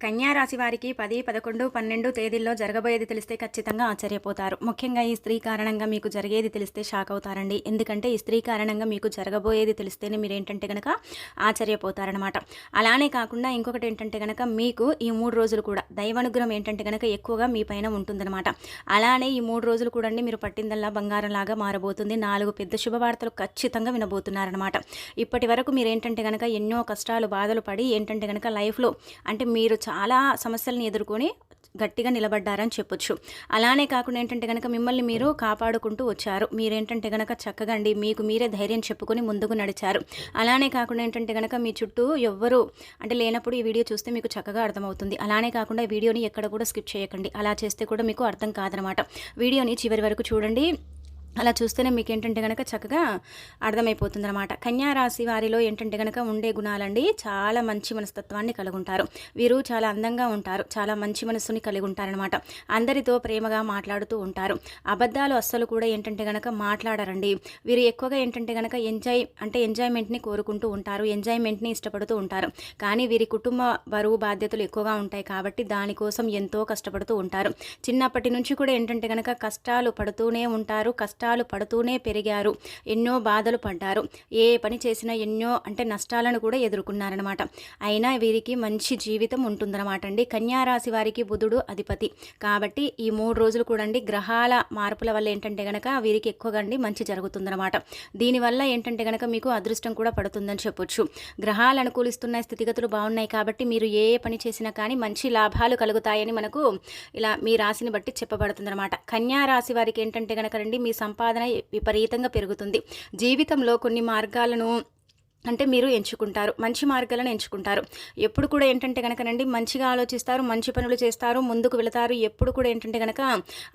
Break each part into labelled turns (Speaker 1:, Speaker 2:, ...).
Speaker 1: కన్యా రాశి వారికి పది పదకొండు పన్నెండు తేదీల్లో జరగబోయేది తెలిస్తే ఖచ్చితంగా ఆశ్చర్యపోతారు. ముఖ్యంగా ఈ స్త్రీ కారణంగా మీకు జరిగేది తెలిస్తే షాక్ అవుతారండి. ఎందుకంటే ఈ స్త్రీ కారణంగా మీకు జరగబోయేది తెలిస్తేనే మీరు ఏంటంటే కనుక ఆశ్చర్యపోతారనమాట అలానే కాకుండా ఇంకొకటి ఏంటంటే కనుక మీకు ఈ మూడు రోజులు కూడా దైవానుగ్రహం ఏంటంటే కనుక ఎక్కువగా మీ పైన ఉంటుందన్నమాట. అలానే ఈ మూడు రోజులు కూడా మీరు పట్టిందల్లా బంగారంలాగా మారబోతుంది. నాలుగు పెద్ద శుభవార్తలు ఖచ్చితంగా వినబోతున్నారనమాట ఇప్పటి వరకు మీరు ఏంటంటే కనుక ఎన్నో కష్టాలు బాధలు పడి ఏంటంటే కనుక లైఫ్లో అంటే మీరు చాలా సమస్యలను ఎదుర్కొని గట్టిగా నిలబడ్డారని చెప్పొచ్చు. అలానే కాకుండా ఏంటంటే కనుక మిమ్మల్ని మీరు కాపాడుకుంటూ వచ్చారు. మీరేంటంటే కనుక చక్కగా అండి మీకు మీరే ధైర్యం చెప్పుకొని ముందుకు నడిచారు. అలానే కాకుండా ఏంటంటే కనుక మీ చుట్టూ ఎవ్వరు అంటే లేనప్పుడు ఈ వీడియో చూస్తే మీకు చక్కగా అర్థమవుతుంది. అలానే కాకుండా ఈ వీడియోని ఎక్కడ కూడా స్కిప్ చేయకండి. అలా చేస్తే కూడా మీకు అర్థం కాదనమాట. వీడియోని చివరి వరకు చూడండి. అలా చూస్తేనే మీకు ఏంటంటే కనుక చక్కగా అర్థమైపోతుంది అనమాట కన్యారాశి వారిలో ఏంటంటే కనుక ఉండే గుణాలండి చాలా మంచి మనస్తత్వాన్ని కలిగి ఉంటారు వీరు చాలా అందంగా ఉంటారు చాలా మంచి మనస్సుని కలిగి ఉంటారనమాట అందరితో ప్రేమగా మాట్లాడుతూ ఉంటారు. అబద్ధాలు అస్సలు కూడా ఏంటంటే కనుక మాట్లాడరండి. వీరు ఎక్కువగా ఏంటంటే కనుక ఎంజాయ్ అంటే ఎంజాయ్మెంట్ని కోరుకుంటూ ఉంటారు ఎంజాయ్మెంట్ని ఇష్టపడుతూ ఉంటారు. కానీ వీరి కుటుంబ బరువు బాధ్యతలు ఎక్కువగా ఉంటాయి కాబట్టి దానికోసం ఎంతో కష్టపడుతూ ఉంటారు. చిన్నప్పటి నుంచి కూడా ఏంటంటే కనుక కష్టాలు పడుతూనే ఉంటారు కష్ట కష్టాలు పడుతూనే పెరిగారు. ఎన్నో బాధలు పడ్డారు. ఏ పని చేసినా ఎన్నో అంటే నష్టాలను కూడా ఎదుర్కొన్నారనమాట అయినా వీరికి మంచి జీవితం ఉంటుందన్నమాట అండి. కన్యారాశి వారికి బుధుడు అధిపతి. కాబట్టి ఈ మూడు రోజులు కూడా అండి గ్రహాల మార్పుల వల్ల ఏంటంటే గనక వీరికి ఎక్కువగా అండి మంచి జరుగుతుందన్నమాట. దీనివల్ల ఏంటంటే గనక మీకు అదృష్టం కూడా పడుతుందని చెప్పొచ్చు. గ్రహాలు అనుకూలిస్తున్న స్థితిగతులు బాగున్నాయి కాబట్టి మీరు ఏ పని చేసినా కానీ మంచి లాభాలు కలుగుతాయని మనకు ఇలా మీ రాశిని బట్టి చెప్పబడుతుందన్నమాట. కన్యా రాశి వారికి ఏంటంటే గనక రండి మీ సంపాదన విపరీతంగా పెరుగుతుంది. జీవితంలో కొన్ని మార్గాలను అంటే మీరు ఎంచుకుంటారు మంచి మార్గాలను ఎంచుకుంటారు. ఎప్పుడు కూడా ఏంటంటే కనుకనండి మంచిగా ఆలోచిస్తారు మంచి పనులు చేస్తారు ముందుకు వెళతారు. ఎప్పుడు కూడా ఏంటంటే కనుక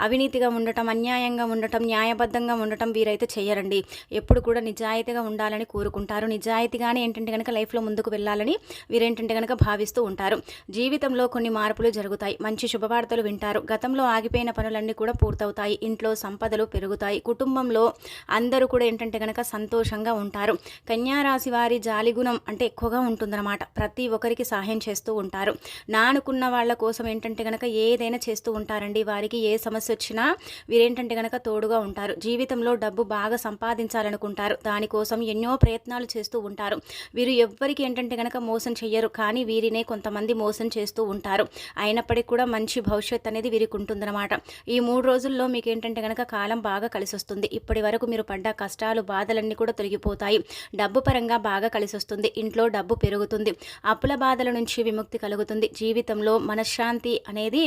Speaker 1: అవినీతిగా ఉండటం అన్యాయంగా ఉండటం న్యాయబద్ధంగా ఉండటం వీరైతే చేయరండి ఎప్పుడు కూడా నిజాయితీగా ఉండాలని కోరుకుంటారు. నిజాయితీగానే ఏంటంటే కనుక లైఫ్లో ముందుకు వెళ్ళాలని వీరేంటంటే కనుక భావిస్తూ ఉంటారు. జీవితంలో కొన్ని మార్పులు జరుగుతాయి. మంచి శుభవార్తలు వింటారు. గతంలో ఆగిపోయిన పనులన్నీ కూడా పూర్తవుతాయి. ఇంట్లో సంపదలు పెరుగుతాయి. కుటుంబంలో అందరూ కూడా ఏంటంటే కనుక సంతోషంగా ఉంటారు. కన్యారాశి వారి జాలిగుణం అంటే ఎక్కువగా ఉంటుందన్నమాట. ప్రతి ఒక్కరికి సహాయం చేస్తూ ఉంటారు. నానుకున్న వాళ్ళ కోసం ఏంటంటే కనుక ఏదైనా చేస్తూ ఉంటారండి. వారికి ఏ సమస్య వచ్చినా వీరేంటంటే కనుక తోడుగా ఉంటారు. జీవితంలో డబ్బు బాగా సంపాదించాలనుకుంటారు. దానికోసం ఎన్నో ప్రయత్నాలు చేస్తూ ఉంటారు. వీరు ఎవ్వరికి ఏంటంటే కనుక మోసం చెయ్యరు. కానీ వీరినే కొంతమంది మోసం చేస్తూ ఉంటారు. అయినప్పటికీ కూడా మంచి భవిష్యత్ అనేది వీరికి ఉంటుందన్నమాట. ఈ మూడు రోజుల్లో మీకు ఏంటంటే కనుక కాలం బాగా కలిసి వస్తుంది ఇప్పటి వరకు మీరు పడ్డ కష్టాలు బాధలన్నీ కూడా తొలగిపోతాయి. డబ్బు పరంగా బాగా కలిసి వస్తుంది ఇంట్లో డబ్బు పెరుగుతుంది. అప్పుల బాధల నుంచి విముక్తి కలుగుతుంది. జీవితంలో మనశ్శాంతి అనేది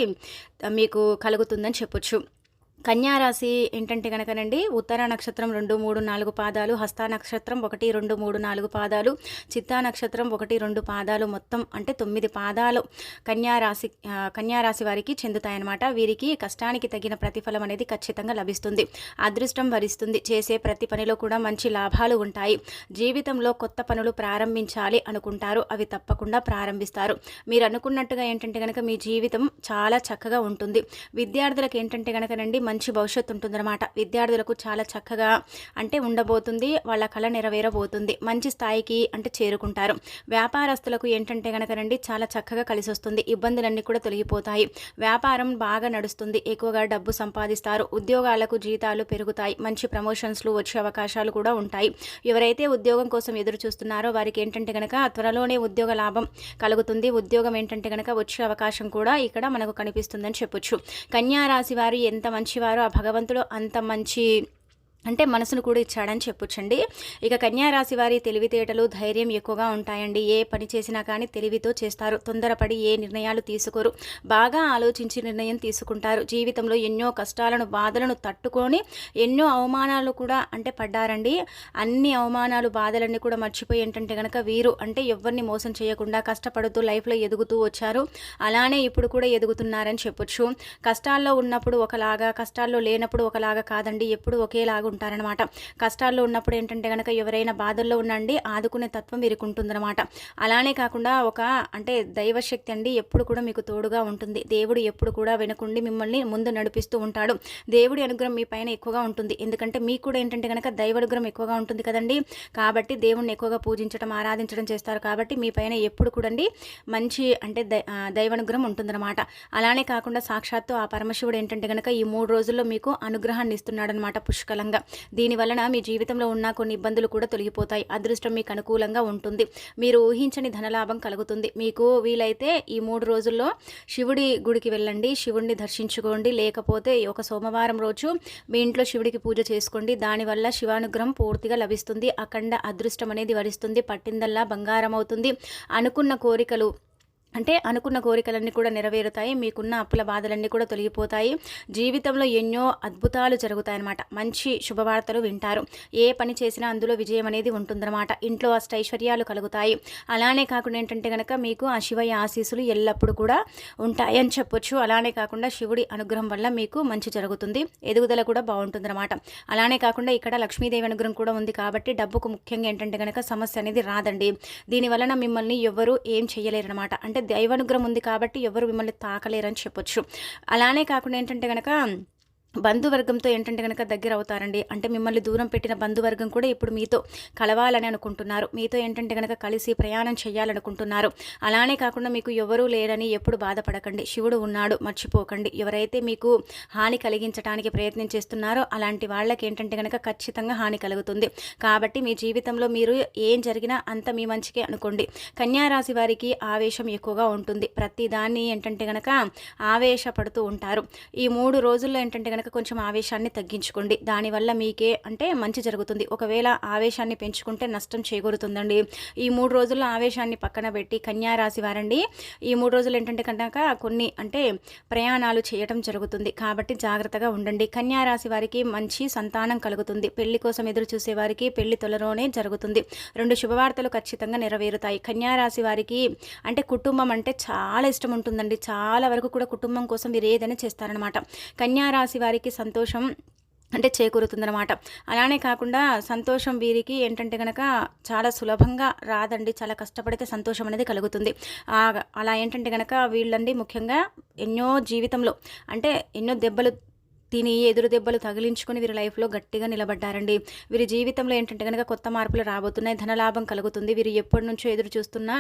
Speaker 1: మీకు కలుగుతుందని చెప్పొచ్చు. కన్యారాశి ఏంటంటే కనుకనండి ఉత్తర నక్షత్రం రెండు మూడు నాలుగు పాదాలు హస్త నక్షత్రం ఒకటి రెండు మూడు నాలుగు పాదాలు చిత్తా నక్షత్రం ఒకటి రెండు పాదాలు మొత్తం అంటే తొమ్మిది పాదాలు కన్యారాశి కన్యారాశి వారికి చెందుతాయన్నమాట. వీరికి కష్టానికి తగిన ప్రతిఫలం అనేది ఖచ్చితంగా లభిస్తుంది. అదృష్టం భరిస్తుంది చేసే ప్రతి పనిలో కూడా మంచి లాభాలు ఉంటాయి. జీవితంలో కొత్త పనులు ప్రారంభించాలి అనుకుంటారు. అవి తప్పకుండా ప్రారంభిస్తారు. మీరు అనుకున్నట్టుగా ఏంటంటే కనుక మీ జీవితం చాలా చక్కగా ఉంటుంది. విద్యార్థులకు ఏంటంటే కనుకనండి మంచి భవిష్యత్తు ఉంటుందన్నమాట. విద్యార్థులకు చాలా చక్కగా అంటే ఉండబోతుంది వాళ్ళ కళ నెరవేరబోతుంది మంచి స్థాయికి అంటే చేరుకుంటారు. వ్యాపారస్తులకు ఏంటంటే కనుకనండి చాలా చక్కగా కలిసి వస్తుంది ఇబ్బందులన్నీ కూడా తొలగిపోతాయి. వ్యాపారం బాగా నడుస్తుంది ఎక్కువగా డబ్బు సంపాదిస్తారు ఉద్యోగాలకు జీతాలు పెరుగుతాయి మంచి ప్రమోషన్స్లు వచ్చే అవకాశాలు కూడా ఉంటాయి. ఎవరైతే ఉద్యోగం కోసం ఎదురు చూస్తున్నారో వారికి ఏంటంటే కనుక త్వరలోనే ఉద్యోగ లాభం కలుగుతుంది ఉద్యోగం ఏంటంటే కనుక వచ్చే అవకాశం కూడా ఇక్కడ మనకు కనిపిస్తుందని చెప్పొచ్చు. కన్యా రాశి వారు ఎంత మంచి వారు ఆ భగవంతుడు అంత మంచి అంటే మనసును కూడా ఇచ్చాడని చెప్పొచ్చండి. ఇక కన్యారాశి వారి తెలివితేటలు ధైర్యం ఎక్కువగా ఉంటాయండి. ఏ పని చేసినా కానీ తెలివితో చేస్తారు. తొందరపడి ఏ నిర్ణయాలు తీసుకోరు. బాగా ఆలోచించి నిర్ణయం తీసుకుంటారు. జీవితంలో ఎన్నో కష్టాలను బాధలను తట్టుకొని ఎన్నో అవమానాలు కూడా అంటే పడ్డారండి. అన్ని అవమానాలు బాధలన్నీ కూడా మర్చిపోయి ఏంటంటే కనుక వీరు అంటే ఎవరిని మోసం చేయకుండా కష్టపడుతూ లైఫ్లో ఎదుగుతూ వచ్చారు. అలానే ఇప్పుడు కూడా ఎదుగుతున్నారని చెప్పొచ్చు. కష్టాల్లో ఉన్నప్పుడు ఒకలాగా కష్టాల్లో లేనప్పుడు ఒకలాగా కాదండి. ఎప్పుడు ఒకేలాగా ఉంటారనమాట కష్టాల్లో ఉన్నప్పుడు ఏంటంటే కనుక ఎవరైనా బాధల్లో ఉండండి ఆదుకునే తత్వం వీరికి ఉంటుందన్నమాట. అలానే కాకుండా ఒక అంటే దైవశక్తి అండి ఎప్పుడు కూడా మీకు తోడుగా ఉంటుంది. దేవుడు ఎప్పుడు కూడా వెనుకుండి మిమ్మల్ని ముందు నడిపిస్తూ ఉంటాడు. దేవుడి అనుగ్రహం మీ పైన ఎక్కువగా ఉంటుంది. ఎందుకంటే మీకు కూడా ఏంటంటే కనుక దైవానుగ్రహం ఎక్కువగా ఉంటుంది కదండి. కాబట్టి దేవుణ్ణి ఎక్కువగా పూజించడం ఆరాధించడం చేస్తారు కాబట్టి మీ పైన ఎప్పుడు కూడా మంచి అంటే దైవానుగ్రహం ఉంటుందన్నమాట. అలానే కాకుండా సాక్షాత్తు ఆ పరమశివుడు ఏంటంటే కనుక ఈ మూడు రోజుల్లో మీకు అనుగ్రహాన్ని ఇస్తున్నాడనమాట పుష్కలంగా. దీనివలన మీ జీవితంలో ఉన్న కొన్ని ఇబ్బందులు కూడా తొలగిపోతాయి. అదృష్టం మీకు అనుకూలంగా ఉంటుంది. మీరు ఊహించని ధనలాభం కలుగుతుంది. మీకు వీలైతే ఈ మూడు రోజుల్లో శివుడి గుడికి వెళ్ళండి. శివుడిని దర్శించుకోండి. లేకపోతే ఒక సోమవారం రోజు మీ ఇంట్లో శివుడికి పూజ చేసుకోండి. దానివల్ల శివానుగ్రహం పూర్తిగా లభిస్తుంది. అఖండ అదృష్టం అనేది వరిస్తుంది. పట్టిందల్లా బంగారం అవుతుంది. అనుకున్న కోరికలు అంటే అనుకున్న కోరికలన్నీ కూడా నెరవేరుతాయి మీకున్న అప్పుల బాధలన్నీ కూడా తొలగిపోతాయి. జీవితంలో ఎన్నో అద్భుతాలు జరుగుతాయన్నమాట. మంచి శుభవార్తలు వింటారు. ఏ పని చేసినా అందులో విజయం అనేది ఉంటుందన్నమాట. ఇంట్లో అష్టైశ్వర్యాలు కలుగుతాయి. అలానే కాకుండా ఏంటంటే కనుక మీకు ఆ శివయ్య ఆశీస్సులు ఎల్లప్పుడూ కూడా ఉంటాయి అని చెప్పొచ్చు. అలానే కాకుండా శివుడి అనుగ్రహం వల్ల మీకు మంచి జరుగుతుంది. ఎదుగుదల కూడా బాగుంటుందన్నమాట. అలానే కాకుండా ఇక్కడ లక్ష్మీదేవి అనుగ్రహం కూడా ఉంది కాబట్టి డబ్బుకు ముఖ్యంగా ఏంటంటే కనుక సమస్య అనేది రాదండి. దీనివలన మిమ్మల్ని ఎవ్వరూ ఏం చేయలేరనమాట అంటే దైవానుగ్రహం ఉంది కాబట్టి ఎవరు మిమ్మల్ని తాకలేరని చెప్పొచ్చు. అలానే కాకుండా ఏంటంటే కనుక బంధువర్గంతో ఏంటంటే కనుక దగ్గర అవుతారండి. అంటే మిమ్మల్ని దూరం పెట్టిన బంధువర్గం కూడా ఇప్పుడు మీతో కలవాలని అనుకుంటున్నారు. మీతో ఏంటంటే కనుక కలిసి ప్రయాణం చేయాలనుకుంటున్నారు. అలానే కాకుండా మీకు ఎవరూ లేరని ఎప్పుడు బాధపడకండి. శివుడు ఉన్నాడు మర్చిపోకండి. ఎవరైతే మీకు హాని కలిగించడానికి ప్రయత్నం చేస్తున్నారో అలాంటి వాళ్ళకి ఏంటంటే కనుక ఖచ్చితంగా హాని కలుగుతుంది. కాబట్టి మీ జీవితంలో మీరు ఏం జరిగినా అంత మీ మంచికే అనుకోండి. కన్యారాశి వారికి ఆవేశం ఎక్కువగా ఉంటుంది. ప్రతిదాన్ని ఏంటంటే కనుక ఆవేశపడుతూ ఉంటారు. ఈ మూడు రోజుల్లో ఏంటంటే కనుక కొంచెం ఆవేశాన్ని తగ్గించుకోండి. దానివల్ల మీకే అంటే మంచి జరుగుతుంది. ఒకవేళ ఆవేశాన్ని పెంచుకుంటే నష్టం చేకూరుతుందండి. ఈ మూడు రోజుల్లో ఆవేశాన్ని పక్కన పెట్టి కన్యా రాశి వారండి ఈ మూడు రోజులు ఏంటంటే కనుక కొన్ని అంటే ప్రయాణాలు చేయటం జరుగుతుంది. కాబట్టి జాగ్రత్తగా ఉండండి. కన్యా రాశి వారికి మంచి సంతానం కలుగుతుంది. పెళ్ళి కోసం ఎదురు చూసే వారికి పెళ్ళి తొలలోనే జరుగుతుంది. రెండు శుభవార్తలు ఖచ్చితంగా నెరవేరుతాయి. కన్యా రాశి వారికి అంటే కుటుంబం అంటే చాలా ఇష్టం ఉంటుందండి. చాలా వరకు కూడా కుటుంబం కోసం మీరు ఏదైనా చేస్తారనమాట కన్యా రాశి వారి గారికి సంతోషం అంటే చేకూరుతుందనమాట అలానే కాకుండా సంతోషం వీరికి ఏంటంటే కనుక చాలా సులభంగా రాదండి చాలా కష్టపడితే సంతోషం అనేది కలుగుతుంది. అలా ఏంటంటే కనుక వీళ్ళండి ముఖ్యంగా ఎన్నో జీవితంలో అంటే ఎన్నో దెబ్బలు తిని ఎదురు దెబ్బలు తగిలించుకొని వీరి లైఫ్లో గట్టిగా నిలబడ్డారండి. వీరి జీవితంలో ఏంటంటే కనుక కొత్త మార్పులు రాబోతున్నాయి ధనలాభం కలుగుతుంది. వీరు ఎప్పటి నుంచో ఎదురు చూస్తున్నా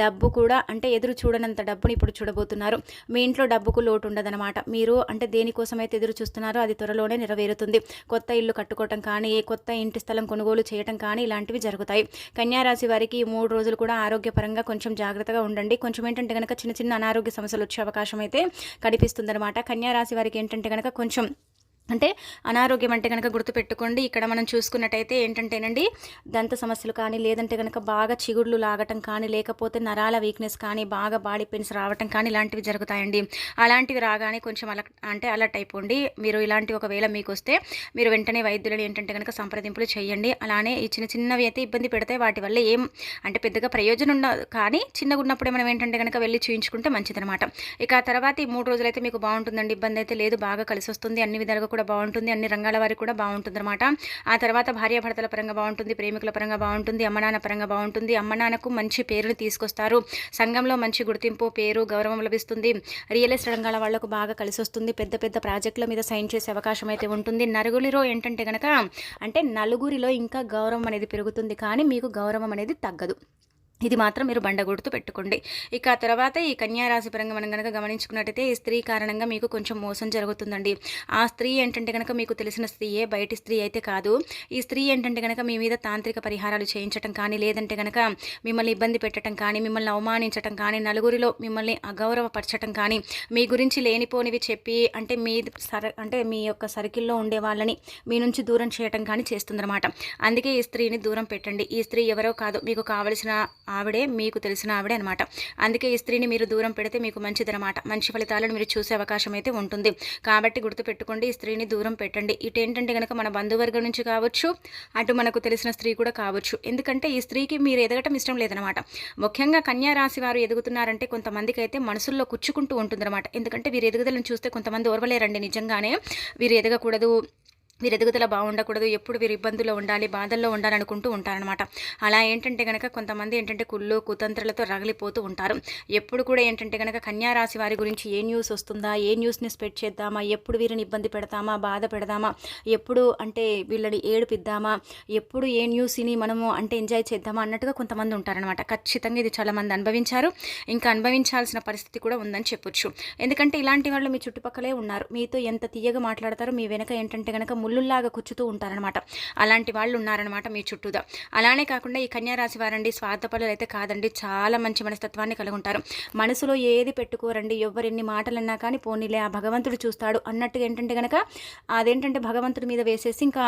Speaker 1: డబ్బు కూడా అంటే ఎదురు చూడనంత డబ్బుని ఇప్పుడు చూడబోతున్నారు. మీ ఇంట్లో డబ్బుకు లోటు ఉండదనమాట మీరు అంటే దేనికోసమైతే ఎదురు చూస్తున్నారో అది త్వరలోనే నెరవేరుతుంది. కొత్త ఇల్లు కట్టుకోవటం కానీ కొత్త ఇంటి స్థలం కొనుగోలు చేయటం కానీ ఇలాంటివి జరుగుతాయి. కన్యారాశి వారికి ఈ మూడు రోజులు కూడా ఆరోగ్యపరంగా కొంచెం జాగ్రత్తగా ఉండండి. కొంచెం ఏంటంటే కనుక చిన్న చిన్న అనారోగ్య సమస్యలు వచ్చే అవకాశం అయితే కనిపిస్తుందనమాట కన్యారాశి వారికి ఏంటంటే కనుక కొంచెం అంటే అనారోగ్యం అంటే కనుక గుర్తుపెట్టుకోండి. ఇక్కడ మనం చూసుకున్నట్టయితే ఏంటంటేనండి దంత సమస్యలు కానీ లేదంటే కనుక బాగా చిగుళ్ళు లాగటం కానీ లేకపోతే నరాల వీక్నెస్ కానీ బాగా బాడీ పెయిన్స్ రావటం కానీ ఇలాంటివి జరుగుతాయండి. అలాంటివి రాగానే కొంచెం అల అంటే అలర్ట్ అయిపోండి. మీరు ఇలాంటి ఒకవేళ మీకు వస్తే మీరు వెంటనే వైద్యులను ఏంటంటే కనుక సంప్రదింపులు చేయండి. అలానే ఈ చిన్న చిన్నవి అయితే ఇబ్బంది పెడితే వాటి వల్ల ఏం అంటే పెద్దగా ప్రయోజనం ఉండదు కానీ చిన్నగా ఉన్నప్పుడే మనం ఏంటంటే కనుక వెళ్ళి చూయించుకుంటే మంచిదనమాట. ఇక తర్వాత ఈ మూడు రోజులైతే మీకు బాగుంటుందండి. ఇబ్బంది అయితే లేదు. బాగా కలిసి వస్తుంది అన్ని విధాలుగా కూడా బాగుంటుంది. అన్ని రంగాల వారికి కూడా బాగుంటుంది అనమాట ఆ తర్వాత భార్యాభర్తల పరంగా బాగుంటుంది ప్రేమికుల పరంగా బాగుంటుంది అమ్మనాన్న పరంగా బాగుంటుంది. అమ్మనాన్నకు మంచి పేరుని తీసుకొస్తారు. సంఘంలో మంచి గుర్తింపు పేరు గౌరవం లభిస్తుంది. రియల్ ఎస్టేట్ రంగాల వాళ్ళకు బాగా కలిసి వస్తుంది. పెద్ద పెద్ద ప్రాజెక్టుల మీద సైన్ చేసే అవకాశం అయితే ఉంటుంది. నలుగురిలో ఏంటంటే కనుక అంటే నలుగురిలో ఇంకా గౌరవం అనేది పెరుగుతుంది. కానీ మీకు గౌరవం అనేది తగ్గదు. ఇది మాత్రం మీరు బండగొడుతూ పెట్టుకోండి. ఇక తర్వాత ఈ కన్యారాశి పరంగా మనం కనుక గమనించుకున్నట్టయితే ఈ స్త్రీ కారణంగా మీకు కొంచెం మోసం జరుగుతుందండి. ఆ స్త్రీ ఏంటంటే కనుక మీకు తెలిసిన స్త్రీయే బయటి స్త్రీ అయితే కాదు. ఈ స్త్రీ ఏంటంటే కనుక మీ మీద తాంత్రిక పరిహారాలు చేయించడం కానీ లేదంటే కనుక మిమ్మల్ని ఇబ్బంది పెట్టడం కానీ మిమ్మల్ని అవమానించడం కానీ నలుగురిలో మిమ్మల్ని అగౌరవపరచడం కానీ మీ గురించి లేనిపోనివి చెప్పి అంటే మీ సర అంటే మీ యొక్క సర్కిల్లో ఉండే వాళ్ళని మీ నుంచి దూరం చేయటం కానీ చేస్తుందన్నమాట. అందుకే ఈ స్త్రీని దూరం పెట్టండి. ఈ స్త్రీ ఎవరో కాదు మీకు కావలసిన ఆవిడే మీకు తెలిసిన ఆవిడే అనమాట అందుకే ఈ స్త్రీని మీరు దూరం పెడితే మీకు మంచిదనమాట మంచి ఫలితాలను మీరు చూసే అవకాశం అయితే ఉంటుంది. కాబట్టి గుర్తుపెట్టుకోండి ఈ స్త్రీని దూరం పెట్టండి. ఇటు ఏంటంటే కనుక మన బంధువర్గం నుంచి కావచ్చు అటు మనకు తెలిసిన స్త్రీ కూడా కావచ్చు. ఎందుకంటే ఈ స్త్రీకి మీరు ఎదగటం ఇష్టం లేదనమాట ముఖ్యంగా కన్యా రాశి వారు ఎదుగుతున్నారంటే కొంతమందికి అయితే మనసుల్లో కుచ్చుకుంటూ ఉంటుందన్నమాట. ఎందుకంటే వీరు ఎదుగుదలను చూస్తే కొంతమంది ఓర్వలేరండి నిజంగానే. వీరు ఎదగకూడదు వీరి ఎదుగుదల బాగుండకూడదు ఎప్పుడు వీరు ఇబ్బందుల్లో ఉండాలి బాధల్లో ఉండాలనుకుంటూ ఉంటారనమాట అలా ఏంటంటే కనుక కొంతమంది ఏంటంటే కుళ్ళు కుతంత్రలతో రగిలిపోతూ ఉంటారు. ఎప్పుడు కూడా ఏంటంటే కనుక కన్యారాశి వారి గురించి ఏ న్యూస్ వస్తుందా ఏ న్యూస్ని స్ప్రెడ్ చేద్దామా ఎప్పుడు వీరిని ఇబ్బంది పెడతామా బాధ పెడదామా ఎప్పుడు అంటే వీళ్ళని ఏడుపిద్దామా ఎప్పుడు ఏ న్యూస్ని మనము అంటే ఎంజాయ్ చేద్దామా అన్నట్టుగా కొంతమంది ఉంటారనమాట ఖచ్చితంగా ఇది చాలామంది అనుభవించారు. ఇంకా అనుభవించాల్సిన పరిస్థితి కూడా ఉందని చెప్పొచ్చు. ఎందుకంటే ఇలాంటి వాళ్ళు మీ చుట్టుపక్కలే ఉన్నారు. మీతో ఎంత తీయగా మాట్లాడతారో మీ వెనక ఏంటంటే కనుక ముళ్ళుల్లాగా కూర్చుతూ ఉంటారనమాట అలాంటి వాళ్ళు ఉన్నారనమాట మీ చుట్టూదా? అలానే కాకుండా ఈ కన్యారాశి వారండి స్వార్థపరులు అయితే కాదండి చాలా మంచి మనస్తత్వాన్ని కలిగి ఉంటారు. మనసులో ఏది పెట్టుకోరండి ఎవరెన్ని మాటలన్నా కానీ పోనీలే ఆ భగవంతుడు చూస్తాడు అన్నట్టుగా ఏంటంటే కనుక అదేంటంటే భగవంతుడి మీద వేసేసి ఇంకా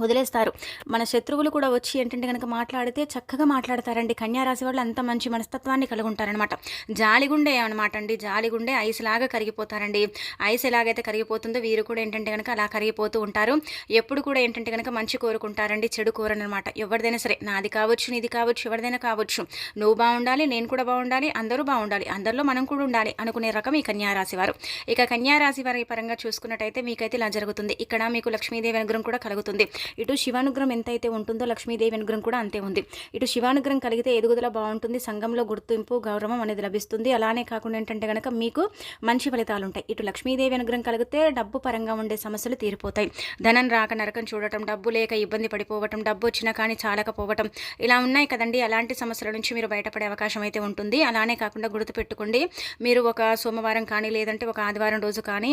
Speaker 1: వదిలేస్తారు. మన శత్రువులు కూడా వచ్చి ఏంటంటే కనుక మాట్లాడితే చక్కగా మాట్లాడతారండి. కన్యారాశి వాళ్ళు అంత మంచి మనస్తత్వాన్ని కలిగి ఉంటారనమాట జాలిగుండే అనమాట అండి. జాలిగుండే ఐస్ లాగా కరిగిపోతారండి. ఐస్ ఎలాగైతే కరిగిపోతుందో వీరు కూడా ఏంటంటే కనుక అలా కరిగిపోతూ ఉంటారు. ఎప్పుడు కూడా ఏంటంటే కనుక మంచి కోరుకుంటారండి. చెడు కోరనమాట ఎవరిదైనా సరే నాది కావచ్చు నీది కావచ్చు ఎవరిదైనా కావచ్చు. నువ్వు బాగుండాలి నేను కూడా బాగుండాలి అందరూ బాగుండాలి అందరిలో మనం కూడా ఉండాలి అనుకునే రకం ఈ కన్యారాశి వారు. ఇక కన్యారాశి వారి పరంగా చూసుకున్నట్టయితే మీకైతే ఇలా జరుగుతుంది. ఇక్కడ మీకు లక్ష్మీదేవి అనుగ్రహం కూడా కలుగుతుంది. ఇటు శివానుగ్రహం ఎంతైతే ఉంటుందో లక్ష్మీదేవి అనుగ్రహం కూడా అంతే ఉంది. ఇటు శివానుగ్రహం కలిగితే ఎదుగుదల బాగుంటుంది సంఘంలో గుర్తింపు గౌరవం అనేది లభిస్తుంది. అలానే కాకుండా ఏంటంటే కనుక మీకు మంచి ఫలితాలు ఉంటాయి. ఇటు లక్ష్మీదేవి అనుగ్రహం కలిగితే డబ్బు పరంగా ఉండే సమస్యలు తీరిపోతాయి. ధనం రాక నరకం చూడటం డబ్బు లేక ఇబ్బంది పడిపోవటం డబ్బు వచ్చినా కానీ చాలకపోవటం ఇలా ఉన్నాయి కదండి. అలాంటి సమస్యల నుంచి మీరు బయటపడే అవకాశం అయితే ఉంటుంది. అలానే కాకుండా గుర్తుపెట్టుకోండి. మీరు ఒక సోమవారం కానీ లేదంటే ఒక ఆదివారం రోజు కానీ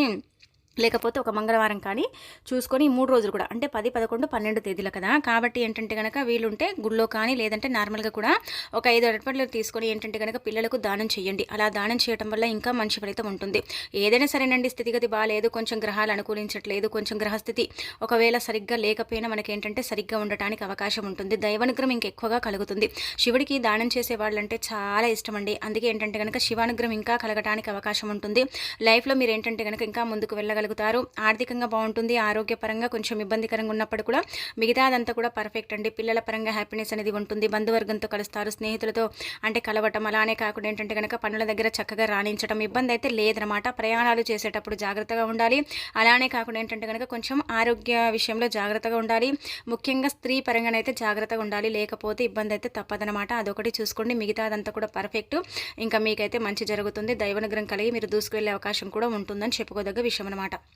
Speaker 1: లేకపోతే ఒక మంగళవారం కానీ చూసుకొని మూడు రోజులు కూడా అంటే పది పదకొండు పన్నెండు తేదీలు కదా. కాబట్టి ఏంటంటే కనుక వీలుంటే గుళ్ళో కానీ లేదంటే నార్మల్గా కూడా ఒక ఐదు అరపట్లు తీసుకొని ఏంటంటే కనుక పిల్లలకు దానం చేయండి. అలా దానం చేయడం వల్ల ఇంకా మంచి ఫలితం ఉంటుంది. ఏదైనా సరేనండి స్థితిగతి బాగాలేదు కొంచెం గ్రహాలు అనుకూలించట్లేదు కొంచెం గ్రహస్థితి ఒకవేళ సరిగ్గా లేకపోయినా మనకి ఏంటంటే సరిగ్గా ఉండటానికి అవకాశం ఉంటుంది. దైవానుగ్రహం ఇంకెక్కువగా కలుగుతుంది. శివుడికి దానం చేసే వాళ్ళంటే చాలా ఇష్టం అండి. అందుకే ఏంటంటే కనుక శివానుగ్రహం ఇంకా కలగటానికి అవకాశం ఉంటుంది. లైఫ్లో మీరు ఏంటంటే కనుక ఇంకా ముందుకు వెళ్ళగలరు చేయగలుగుతారు ఆర్థికంగా బాగుంటుంది ఆరోగ్యపరంగా కొంచెం ఇబ్బందికరంగా ఉన్నప్పుడు కూడా మిగతాదంతా కూడా పర్ఫెక్ట్ అండి. పిల్లల పరంగా హ్యాపీనెస్ అనేది ఉంటుంది. బంధువర్గంతో కలుస్తారు స్నేహితులతో అంటే కలవటం అలానే కాకుండా ఏంటంటే కనుక పనుల దగ్గర చక్కగా రాణించడం ఇబ్బంది అయితే లేదనమాట ప్రయాణాలు చేసేటప్పుడు జాగ్రత్తగా ఉండాలి. అలానే కాకుండా ఏంటంటే కనుక కొంచెం ఆరోగ్య విషయంలో జాగ్రత్తగా ఉండాలి. ముఖ్యంగా స్త్రీ పరంగానైతే జాగ్రత్తగా ఉండాలి. లేకపోతే ఇబ్బంది అయితే తప్పదనమాట అదొకటి చూసుకోండి. మిగతాదంతా కూడా పర్ఫెక్ట్ ఇంకా మీకైతే మంచి జరుగుతుంది. దైవనుగ్రహం కలిగి మీరు దూసుకువెళ్ళే అవకాశం కూడా ఉంటుందని చెప్పుకోదగ్గ విషయం అనమాట மாட்டோம்